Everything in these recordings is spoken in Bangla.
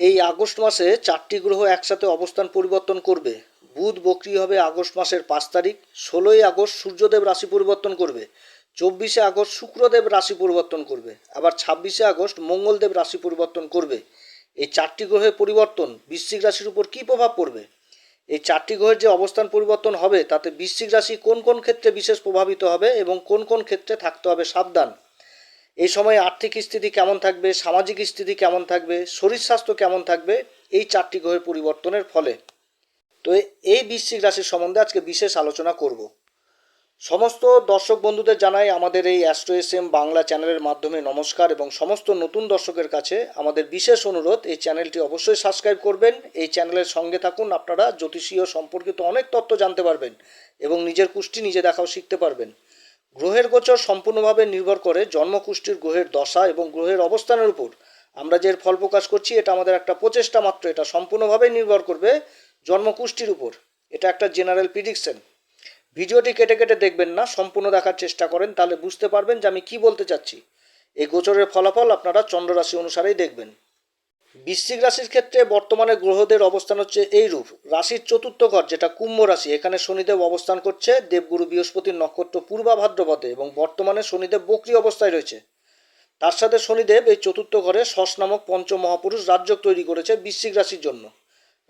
এই আগস্ট মাসে চারটি গ্রহ একসাথে অবস্থান পরিবর্তন করবে। বুধ বক্রি হবে আগস্ট মাসের পাঁচ তারিখ, ষোলোই আগস্ট সূর্যদেব রাশি পরিবর্তন করবে, চব্বিশে আগস্ট শুক্রদেব রাশি পরিবর্তন করবে, আবার ছাব্বিশে আগস্ট মঙ্গলদেব রাশি পরিবর্তন করবে। এই চারটি গ্রহের পরিবর্তন বৃশ্চিক রাশির উপর কী প্রভাব পড়বে? এই চারটি গ্রহের যে অবস্থান পরিবর্তন হবে, তাতে বৃশ্চিক রাশি কোন কোন ক্ষেত্রে বিশেষ প্রভাবিত হবে এবং কোন কোন ক্ষেত্রে থাকতে হবে সাবধান? এই সময় আর্থিক স্থিতি কেমন থাকবে, সামাজিক স্থিতি কেমন থাকবে, শরীর স্বাস্থ্য কেমন থাকবে, এই চারটি গ্রহের পরিবর্তনের ফলে। তো এই বৃশ্চিক রাশির সম্বন্ধে আজকে বিশেষ আলোচনা করব। সমস্ত দর্শক বন্ধুদের জানাই আমাদের এই অ্যাস্ট্রো এস এম বাংলা চ্যানেলের মাধ্যমে নমস্কার এবং সমস্ত নতুন দর্শকের কাছে আমাদের বিশেষ অনুরোধ, এই চ্যানেলটি অবশ্যই সাবস্ক্রাইব করবেন, এই চ্যানেলের সঙ্গে থাকুন, আপনারা জ্যোতিষীয় সম্পর্কিত অনেক তথ্য জানতে পারবেন এবং নিজের কুষ্টি নিজে দেখাও শিখতে পারবেন। গ্রহের গোচর সম্পূর্ণভাবে নির্ভর করে জন্মকুষ্ঠির গ্রহের দশা এবং গ্রহের অবস্থানের উপর। আমরা যে ফল প্রকাশ করছি, এটা আমাদের একটা প্রচেষ্টা মাত্র, এটা সম্পূর্ণভাবে নির্ভর করবে জন্মকুষ্ঠির উপর। এটা একটা জেনারেল প্রিডিকশন ভিডিওটি কেটে কেটে দেখবেন না, সম্পূর্ণ দেখার চেষ্টা করেন, তাহলে বুঝতে পারবেন যে আমি কি বলতে চাচ্ছি। এই গোচরের ফলাফল আপনারা চন্দ্ররাশি অনুসারেই দেখবেন। বৃশ্চিক রাশির ক্ষেত্রে বর্তমানে গ্রহদের অবস্থান হচ্ছে এই রূপ রাশির চতুর্থ ঘর, যেটা কুম্ভ রাশি, এখানে শনিদেব অবস্থান করছে। দেবগুরু বৃহস্পতির নক্ষত্র পূর্বা ভাদ্রপদে এবং বর্তমানে শনিদেব বক্রি অবস্থায় রয়েছে। তার সাথে শনিদেব এই চতুর্থ ঘরে শস নামক পঞ্চ মহাপুরুষ রাজ্য তৈরি করেছে বৃশ্চিক রাশির জন্য।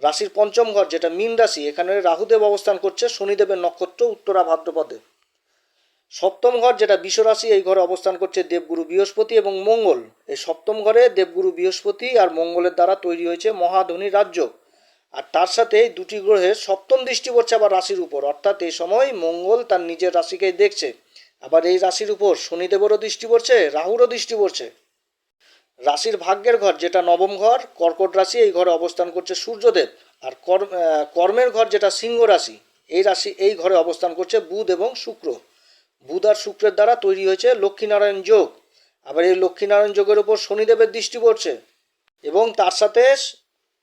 রাশির পঞ্চম ঘর, যেটা মীন রাশি, এখানে রাহুদেব অবস্থান করছে শনিদেবের নক্ষত্র উত্তরা ভাদ্রপদে। সপ্তম ঘর যেটা বিশ্বরাশি, এই ঘরে অবস্থান করছে দেবগুরু বৃহস্পতি এবং মঙ্গল। এই সপ্তম ঘরে দেবগুরু বৃহস্পতি আর মঙ্গলের দ্বারা তৈরি হয়েছে মহাধনী রাজ্য। আর তার সাথে এই দুটি গ্রহের সপ্তম দৃষ্টি পড়ছে আবার রাশির উপর। অর্থাৎ এই সময় মঙ্গল তার নিজের রাশিকেই দেখছে। আবার এই রাশির উপর শনিদেবেরও দৃষ্টি পড়ছে, রাহুরও দৃষ্টি পড়ছে। রাশির ভাগ্যের ঘর যেটা নবম ঘর, কর্কট রাশি, এই ঘরে অবস্থান করছে সূর্যদেব। আর কর্ম কর্মের ঘর যেটা সিংহ রাশি, এই রাশি, এই ঘরে অবস্থান করছে বুধ এবং শুক্র। বুধ আর শুক্রের দ্বারা তৈরি হয়েছে লক্ষ্মীনারায়ণ যোগ। আবার এই লক্ষ্মীনারায়ণ যোগের উপর শনিদেবের দৃষ্টি পড়ছে এবং তার সাথে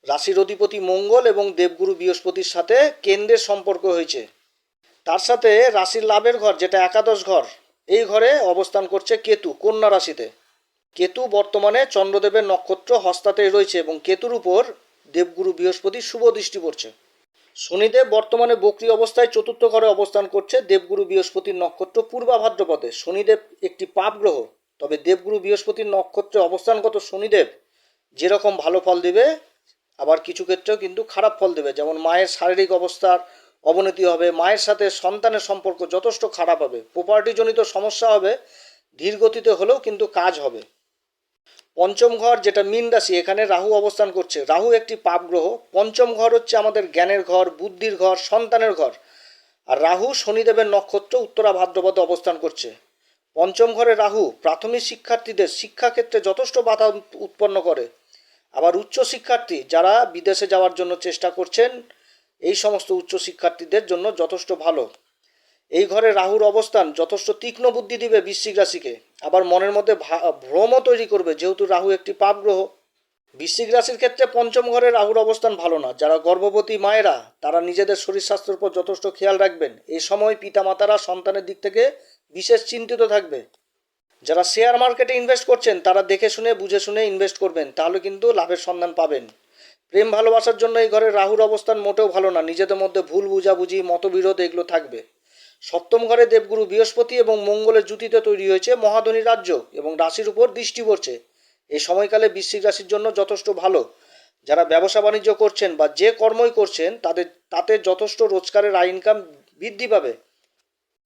রাশির অধিপতি মঙ্গল এবং দেবগুরু বৃহস্পতির সাথে কেন্দ্রের সম্পর্ক হয়েছে। তার সাথে রাশির লাভের ঘর, যেটা একাদশ ঘর, এই ঘরে অবস্থান করছে কেতু, কন্যা রাশিতে। কেতু বর্তমানে চন্দ্রদেবের নক্ষত্র হস্তাতেই রয়েছে এবং কেতুর উপর দেবগুরু বৃহস্পতি শুভ দৃষ্টি পড়ছে। শনিদেব বর্তমানে বক্রি অবস্থায় চতুর্থ ঘরে অবস্থান করছে। দেবগুরু বৃহস্পতির নক্ষত্র পূর্বা ভাদ্রপদে। শনিদেব একটি পাপ গ্রহ, তবে দেবগুরু বৃহস্পতির নক্ষত্রে অবস্থানগত শনিদেব যেরকম ভালো ফল দেবে, আবার কিছু ক্ষেত্রেও কিন্তু খারাপ ফল দেবে। যেমন মায়ের শারীরিক অবস্থার অবনতি হবে, মায়ের সাথে সন্তানের সম্পর্ক যথেষ্ট খারাপ হবে প্রপার্টিজনিত সমস্যা হবে ধীর গতিতে হলেও কিন্তু কাজ হবে। পঞ্চম ঘর যেটা মীন রাশি, এখানে রাহু অবস্থান করছে। রাহু একটি পাপ গ্রহ। পঞ্চম ঘর হচ্ছে আমাদের জ্ঞানের ঘর, বুদ্ধির ঘর, সন্তানের ঘর। আর রাহু শনিদেবের নক্ষত্র উত্তরা ভাদ্রপদে অবস্থান করছে। পঞ্চম ঘরে রাহু প্রাথমিক শিক্ষার্থীদের শিক্ষাক্ষেত্রে যথেষ্ট বাধা উৎপন্ন করে। আবার উচ্চ শিক্ষার্থী যারা বিদেশে যাওয়ার জন্য চেষ্টা করছেন, এই সমস্ত উচ্চ শিক্ষার্থীদের জন্য যথেষ্ট ভালো। এই ঘরে রাহুর অবস্থান যথেষ্ট তীক্ষ্ণ বুদ্ধি দিবে বৃশ্চিক রাশিকে। আবার মনের মধ্যে ভ্রমও তৈরি করবে, যেহেতু রাহু একটি পাপ গ্রহ। বৃশ্চিক রাশির ক্ষেত্রে পঞ্চম ঘরে রাহুর অবস্থান ভালো না। যারা গর্ভবতী মায়েরা, তারা নিজেদের শরীর স্বাস্থ্যের উপর যথেষ্ট খেয়াল রাখবেন। এই সময় পিতামাতারা সন্তানের দিক থেকে বিশেষ চিন্তিত থাকবে। যারা শেয়ার মার্কেটে ইনভেস্ট করছেন, তারা দেখে শুনে, বুঝে শুনে ইনভেস্ট করবেন, তাহলে কিন্তু লাভের সন্ধান পাবেন। প্রেম ভালোবাসার জন্য এই ঘরে রাহুর অবস্থান মোটেও ভালো না। নিজেদের মধ্যে ভুল বুঝাবুঝি, মতবিরোধ এগুলো থাকবে। সপ্তম ঘরে দেবগুরু বৃহস্পতি এবং মঙ্গলের জুতিতে তৈরি হয়েছে মহাধনী রাজ্য এবং রাশির উপর দৃষ্টি পড়ছে। এই সময়কালে বৃশ্চিক রাশির জন্য যথেষ্ট ভালো। যারা ব্যবসা বাণিজ্য করছেন বা যে কর্মই করছেন, তাদের, তাতে যথেষ্ট রোজগারের আয় ইনকাম বৃদ্ধি পাবে।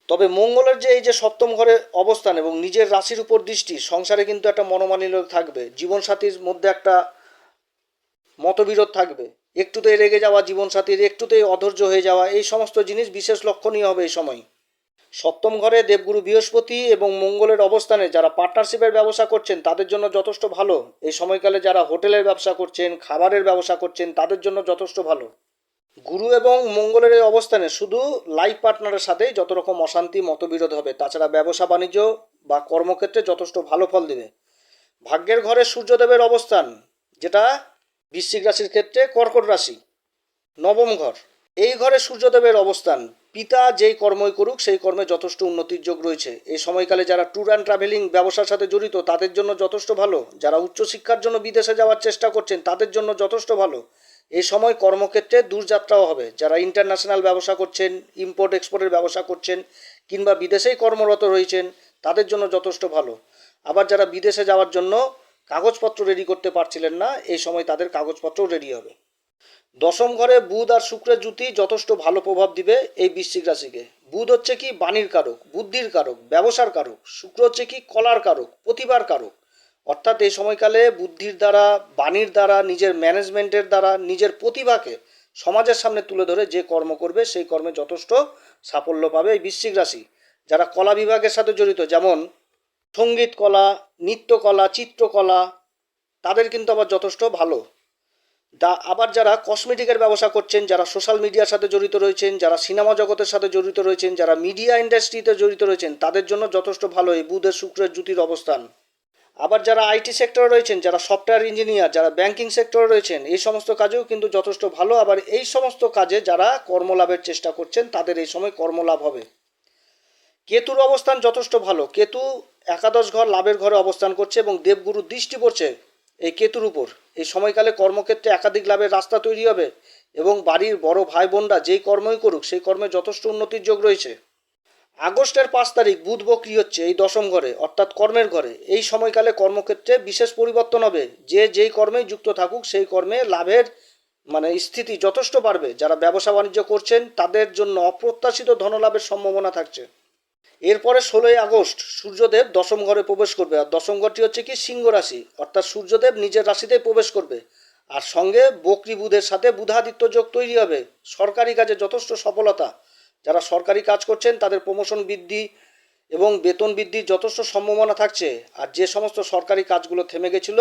তবে মঙ্গলের যে এই যে সপ্তম ঘরে অবস্থান এবং নিজের রাশির উপর দৃষ্টি, সংসারে কিন্তু একটা মনোমালিন্য থাকবে। জীবনসাথীর মধ্যে একটা মতবিরোধ থাকবে। একটুতেই রেগে যাওয়া জীবনসাথীর, একটুতেই অধৈর্য হয়ে যাওয়া, এই সমস্ত জিনিস বিশেষ লক্ষণীয় হবে এই সময়। সপ্তম ঘরে দেবগুরু বৃহস্পতি এবং মঙ্গলের অবস্থানে যারা পার্টনারশিপের ব্যবসা করছেন, তাদের জন্য যথেষ্ট ভালো। এই সময়কালে যারা হোটেলের ব্যবসা করছেন, খাবারের ব্যবসা করছেন, তাদের জন্য যথেষ্ট ভালো। গুরু এবং মঙ্গলের এই অবস্থানে শুধু লাইফ পার্টনারের সাথেই যত রকম অশান্তি, মতবিরোধ হবে, তাছাড়া ব্যবসা বাণিজ্য বা কর্মক্ষেত্রে যথেষ্ট ভালো ফল দেবে। ভাগ্যের ঘরে সূর্যদেবের অবস্থান, যেটা বৃশ্চিক রাশির ক্ষেত্রে কর্কট রাশি, নবম ঘর। এই ঘরে সূর্যদেবের অবস্থান। পিতা যেই কর্মই করুক, সেই কর্মে যথেষ্ট উন্নতির যোগ রয়েছে। এই সময়কালে যারা ট্যুর অ্যান্ড ট্রাভেলিং ব্যবসার সাথে জড়িত, তাদের জন্য যথেষ্ট ভালো। যারা উচ্চশিক্ষার জন্য বিদেশে যাওয়ার চেষ্টা করছেন, তাদের জন্য যথেষ্ট ভালো। এই সময় কর্মক্ষেত্রে দূরযাত্রাও হবে। যারা ইন্টারন্যাশনাল ব্যবসা করছেন, ইম্পোর্ট, এক্সপোর্টের ব্যবসা করছেন, কিংবা বিদেশেই কর্মরত রয়েছেন, তাদের জন্য যথেষ্ট ভালো। আবার যারা বিদেশে যাওয়ার জন্য কাগজপত্র রেডি করতে পারছিলেন না, এই সময় তাদের কাগজপত্র রেডি হবে। দশম ঘরে বুধ আর শুক্রের জুতি যথেষ্ট ভালো প্রভাব দিবে এই বৃশ্চিক রাশিকে। বুধ হচ্ছে কি বাণীর কারক, বুদ্ধির কারক, ব্যবসার কারক, শুক্র হচ্ছে কি কলার কারক, প্রতিভার কারক। অর্থাৎ এই সময়কালে বুদ্ধির দ্বারা, বাণীর দ্বারা, নিজের ম্যানেজমেন্টের দ্বারা, নিজের প্রতিভাকে সমাজের সামনে তুলে ধরে যে কর্ম করবে, সেই কর্মে যথেষ্ট সাফল্য পাবে এই বৃশ্চিক রাশি। যারা কলা বিভাগের সাথে জড়িত, যেমন সংগীত কলা নৃত্যকলা চিত্রকলা তাদের কিন্তু আবার যথেষ্ট ভালো। দা, আবার যারা কসমেটিকের ব্যবসা করছেন, যারা সোশ্যাল মিডিয়ার সাথে জড়িত রয়েছেন, যারা সিনেমা জগতের সাথে জড়িত রয়েছেন, যারা মিডিয়া ইন্ডাস্ট্রিতে জড়িত রয়েছেন, তাদের জন্য যথেষ্ট ভালো এই বুধের শুক্রের জুতির অবস্থান। আবার যারা আইটি সেক্টরে রয়েছেন, যারা সফটওয়্যার ইঞ্জিনিয়ার যারা ব্যাংকিং সেক্টরে রয়েছেন, এই সমস্ত কাজেও কিন্তু যথেষ্ট ভালো। আবার এই সমস্ত কাজে যারা কর্মলাভের চেষ্টা করছেন, তাদের এই সময় কর্মলাভ হবে। কেতুর অবস্থান যথেষ্ট ভালো। কেতু একাদশ ঘর লাভের ঘরে অবস্থান করছে এবং দেবগুরুর দৃষ্টি পড়ছে এই কেতুর উপর। এই সময়কালে কর্মক্ষেত্রে একাধিক লাভের রাস্তা তৈরি হবে এবং বাড়ির বড় ভাই বোনরা যেই কর্মই করুক, সেই কর্মে যথেষ্ট উন্নতির যোগ রয়েছে। আগস্টের পাঁচ তারিখ বুধ বক্রি হচ্ছে এই দশম ঘরে, অর্থাৎ কর্মের ঘরে। এই সময়কালে কর্মক্ষেত্রে বিশেষ পরিবর্তন হবে। যে যেই কর্মেই যুক্ত থাকুক, সেই কর্মে লাভের মানে স্থিতি যথেষ্ট বাড়বে। যারা ব্যবসা বাণিজ্য করছেন, তাদের জন্য অপ্রত্যাশিত ধনলাভের সম্ভাবনা থাকছে। এরপরে ষোলোই আগস্ট সূর্যদেব দশম ঘরে প্রবেশ করবে, আর দশম ঘরটি হচ্ছে কি সিংহ রাশি। অর্থাৎ সূর্যদেব নিজের রাশিতে প্রবেশ করবে, আর সঙ্গে বকরি বুধের সাথে বুধাদিত্য যোগ তৈরি হবে। সরকারি কাজে যথেষ্ট সফলতা। যারা সরকারি কাজ করছেন, তাদের প্রমোশন বৃদ্ধি এবং বেতন বৃদ্ধির যথেষ্ট সম্ভাবনা থাকছে। আর যে সমস্ত সরকারি কাজগুলো থেমে গেছিল,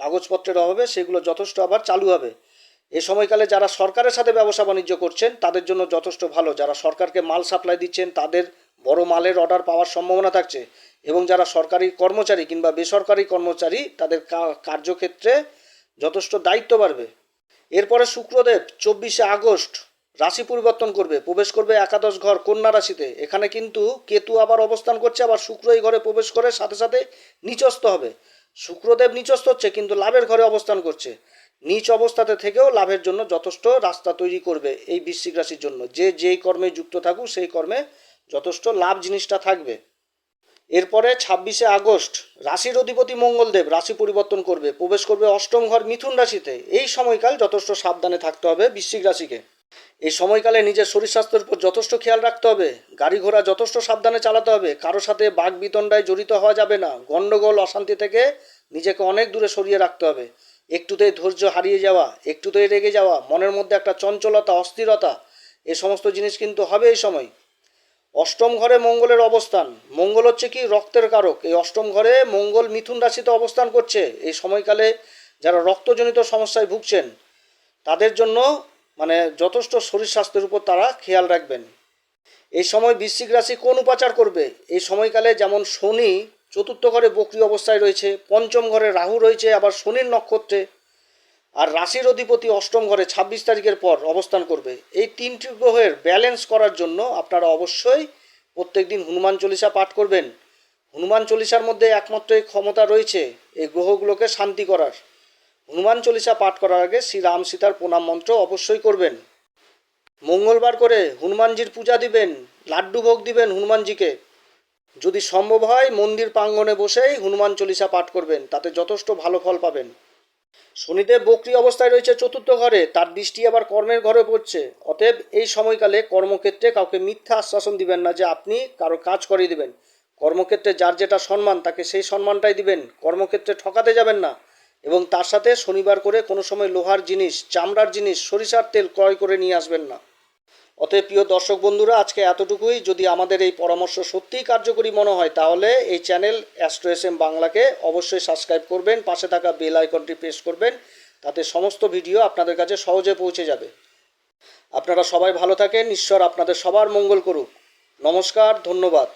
কাগজপত্রের অভাবে সেগুলো যথেষ্ট আবার চালু হবে। এ সময়কালে যারা সরকারের সাথে ব্যবসা বাণিজ্য করছেন, তাদের জন্য যথেষ্ট ভালো। যারা সরকারকে মাল সাপ্লাই দিচ্ছেন, তাদের বড় মালের অর্ডার পাওয়ার সম্ভাবনা থাকছে এবং যারা সরকারি কর্মচারী কিংবা বেসরকারি কর্মচারী, তাদের কার্যক্ষেত্রে যথেষ্ট দায়িত্ব বাড়বে। এরপরে শুক্রদেব, চব্বিশে আগস্ট রাশি পরিবর্তন করবে, প্রবেশ করবে একাদশ ঘর কন্যা রাশিতে। এখানে কিন্তু কেতু আবার অবস্থান করছে, আবার শুক্র এই ঘরে প্রবেশ করে সাথে সাথে নিচস্থ হবে। শুক্রদেব নিচস্থ হচ্ছে, কিন্তু লাভের ঘরে অবস্থান করছে। নিচ অবস্থাতে থেকেও লাভের জন্য যথেষ্ট রাস্তা তৈরি করবে এই বৃশ্চিক রাশির জন্য। যে, যেই কর্মে যুক্ত থাকুক, সেই কর্মে যথেষ্ট লাভ জিনিসটা থাকবে। এরপরে ছাব্বিশে আগস্ট, রাশির অধিপতি মঙ্গলদেব রাশি পরিবর্তন করবে, প্রবেশ করবে অষ্টম ঘর মিথুন রাশিতে। এই সময়কাল যথেষ্ট সাবধানে থাকতে হবে বৃশ্চিক রাশিকে। এই সময়কালে নিজের শরীর স্বাস্থ্যের উপর যথেষ্ট খেয়াল রাখতে হবে, গাড়ি ঘোড়া যথেষ্ট সাবধানে চালাতে হবে, কারও সাথে বাঘ বিতণ্ডায় জড়িত হওয়া যাবে না, গণ্ডগোল, অশান্তি থেকে নিজেকে অনেক দূরে সরিয়ে রাখতে হবে। একটুতেই ধৈর্য হারিয়ে যাওয়া, একটুতেই রেগে যাওয়া, মনের মধ্যে একটা চঞ্চলতা, অস্থিরতা, এ সমস্ত জিনিস কিন্তু হবে এই সময়। অষ্টম ঘরে মঙ্গলের অবস্থান। মঙ্গল হচ্ছে কি? রক্তের কারক। এই অষ্টম ঘরে মঙ্গল মিথুন রাশিতে অবস্থান করছে। এই সময়কালে যারা রক্তজনিত সমস্যায় ভুগছেন, তাদের জন্য মানে যথেষ্ট শরীর স্বাস্থ্যের উপর তারা খেয়াল রাখবেন। এই সময় বৃশ্চিক রাশি কোন উপাচার করবে? এই সময়কালে যেমন শনি চতুর্থ ঘরে বকরি অবস্থায় রয়েছে, পঞ্চম ঘরে রাহু রয়েছে, আবার শনির নক্ষত্রে আর রাশির অধিপতি অষ্টম ঘরে ছাব্বিশ তারিখের পর অবস্থান করবে। এই তিনটি গ্রহের ব্যালেন্স করার জন্য আপনারা অবশ্যই প্রত্যেকদিন হনুমান চল্লিশা পাঠ করবেন। হনুমান চল্লিশার মধ্যে একমাত্র এই ক্ষমতা রয়েছে, এই গ্রহগুলোকে শান্তি করার। হনুমান চল্লিশা পাঠ করার আগে শ্রী রাম সীতার প্রণাম মন্ত্র অবশ্যই করবেন। মঙ্গলবার করে হনুমানজির পূজা দিবেন, লাড্ডু ভোগ দিবেন হনুমানজিকে। যদি সম্ভব হয়, মন্দির প্রাঙ্গণে বসেই হনুমান চল্লিশা পাঠ করবেন, তাতে যথেষ্ট ভালো ফল পাবেন। শনিদেব বক্রি অবস্থায় রয়েছে চতুর্থ ঘরে। তার দৃষ্টি আবার কর্মের ঘরে পড়ছে। অতএব এই সময়কালে কর্মক্ষেত্রে কাউকে মিথ্যা আশ্বাসন দিবেন না যে আপনি কারও কাজ করিয়ে দিবেন। কর্মক্ষেত্রে যার যেটা সম্মান, তাকে সেই সম্মানটাই দিবেন। কর্মক্ষেত্রে ঠকাতে যাবেন না। এবং তার সাথে শনিবার করে কোনো সময় লোহার জিনিস, চামড়ার জিনিস, সরিষার তেল ক্রয় করে নিয়ে আসবেন না। অতএব প্রিয় দর্শক বন্ধুরা, আজকে এতটুকুই। যদি আমাদের এই পরামর্শ সত্যিই কার্যকরী মনে হয়, তাহলে এই চ্যানেল অ্যাস্ট্রো এস এম বাংলাকে অবশ্যই সাবস্ক্রাইব করবেন, পাশে থাকা বেল আইকনটি প্রেস করবেন, তাতে সমস্ত ভিডিও আপনাদের কাছে সহজে পৌঁছে যাবে। আপনারা সবাই ভালো থাকেন, ঈশ্বর আপনাদের সবার মঙ্গল করুক। নমস্কার, ধন্যবাদ।